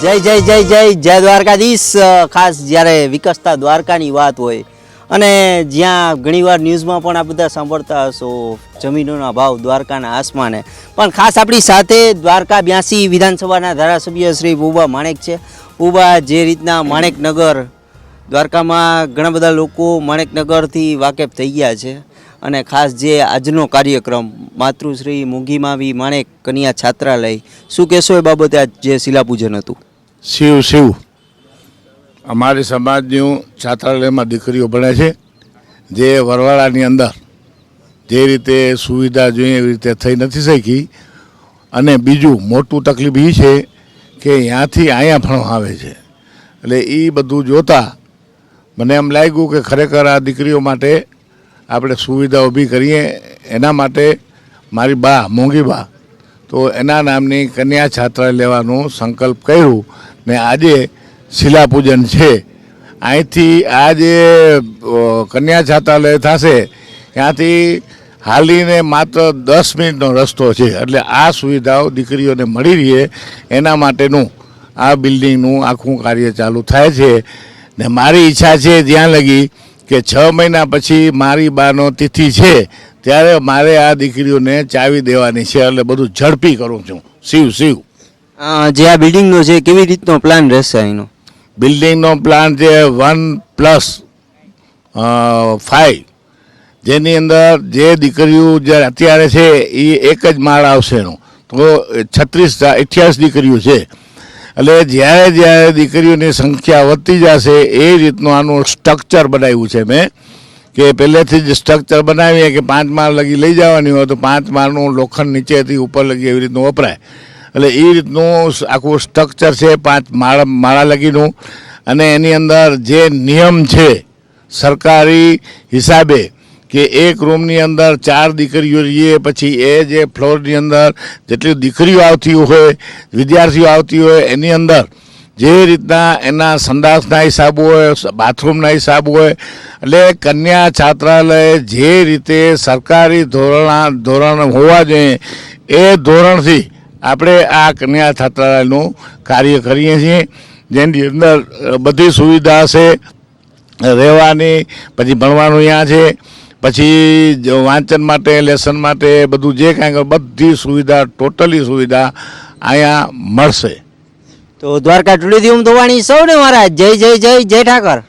જય જય જય જય જય દ્વારકાધીશ. ખાસ જ્યારે વિકસતા દ્વારકાની વાત હોય અને જ્યાં ઘણીવાર ન્યૂઝમાં પણ આ બધા સાંભળતા હશો, જમીનોના ભાવ દ્વારકાના આસમાને. પણ ખાસ આપણી સાથે દ્વારકા બ્યાસી વિધાનસભાના ધારાસભ્ય શ્રી બુબા માણેક છે. બુબા જે રીતના માણેકનગર, દ્વારકામાં ઘણા બધા લોકો માણેકનગરથી વાકેફ થઈ ગયા છે. અને ખાસ જે આજનો કાર્યક્રમ, માતૃશ્રી મૂંગીમાવી માણેક કન્યા છાત્રાલય, શું કહેશો એ બાબતે આજ જે શિલાપૂજન હતું? શિવ શિવ. અમારી સમાજનું છાત્રાલયમાં દીકરીઓ ભણે છે, જે વરવાળાની અંદર જે રીતે સુવિધા જોઈએ એવી રીતે થઈ નથી શકી. અને બીજું મોટું તકલીફ એ છે કે ત્યાંથી અહીંયા ભણવા આવે છે. એટલે એ બધું જોતા મને એમ લાગ્યું કે ખરેખર આ દીકરીઓ માટે આપણે સુવિધા ઊભી કરીએ એના માટે મારી બા, મોંઘી બા, તો એના નામની કન્યા છાત્રાલય લેવાનું સંકલ્પ કર્યું ને આજે શિલાપૂજન છે. અહીંથી આ જે કન્યા છાત્રાલય થશે, ત્યાંથી હાલીને માત્ર દસ મિનિટનો રસ્તો છે. એટલે આ સુવિધાઓ દીકરીઓને મળી રહે એના માટેનું આ બિલ્ડિંગનું આખું કાર્ય ચાલુ થાય છે. ને મારી ઈચ્છા છે જ્યાં લગી કે છ મહિના પછી મારી બાનો તિથિ છે ત્યારે મારે આ દીકરીઓને ચાવી દેવાની છે એટલે બધું ઝડપી કરું છું. શિવ શિવ જે આ બિલ્ડિંગનો છે કેવી રીતનો પ્લાન રહેશે અહીંનો? બિલ્ડિંગનો પ્લાન છે વન પ્લસ ફાઈવ. જેની અંદર જે દીકરીઓ જે અત્યારે છે એ એક જ માળ આવશે એનું. તો છત્રીસ અઠ્યાસ દીકરીઓ છે. એટલે જ્યારે જ્યારે દીકરીઓની સંખ્યા વધતી જશે, એ રીતનું આનું સ્ટ્રક્ચર બનાવ્યું છે મેં. કે પહેલેથી જ સ્ટ્રક્ચર બનાવીએ કે પાંચ માળ લગી લઈ જવાની હોય તો પાંચ માળનું લોખંડ નીચેથી ઉપર લગી એવી રીતનું વપરાય. એટલે એ રીતનું આખું સ્ટ્રક્ચર છે પાંચ માળા માળા લગીનું. અને એની અંદર જે નિયમ છે, સરકારી હિસાબે કે એક રૂમની અંદર ચાર દીકરીઓ રહીએ, પછી એ જે ફ્લોરની અંદર જેટલી દીકરીઓ આવતી હોય, વિદ્યાર્થીઓ આવતી હોય, એની અંદર જે રીતના એના સંડાસના હિસાબ હોય બાથરૂમના હિસાબ હોય, એટલે કન્યા છાત્રાલય જે રીતે સરકારી ધોરણ ધોરણ હોવા જોઈએ, એ ધોરણથી આપણે આ કન્યા છાત્રાલયનું કાર્ય કરીએ છીએ, જેની અંદર બધી સુવિધા છે, રહેવાની, પછી ભણવાનું અહીંયા છે પછી વાંચન માટે, લેસન માટે બધું જે કાંઈ બધી સુવિધા, ટોટલી સુવિધા અહીંયા મળશે. તો દ્વારકા ટુડી હું ધોવાણી સૌને મહારાજ. જય જય જય જય ઠાકર.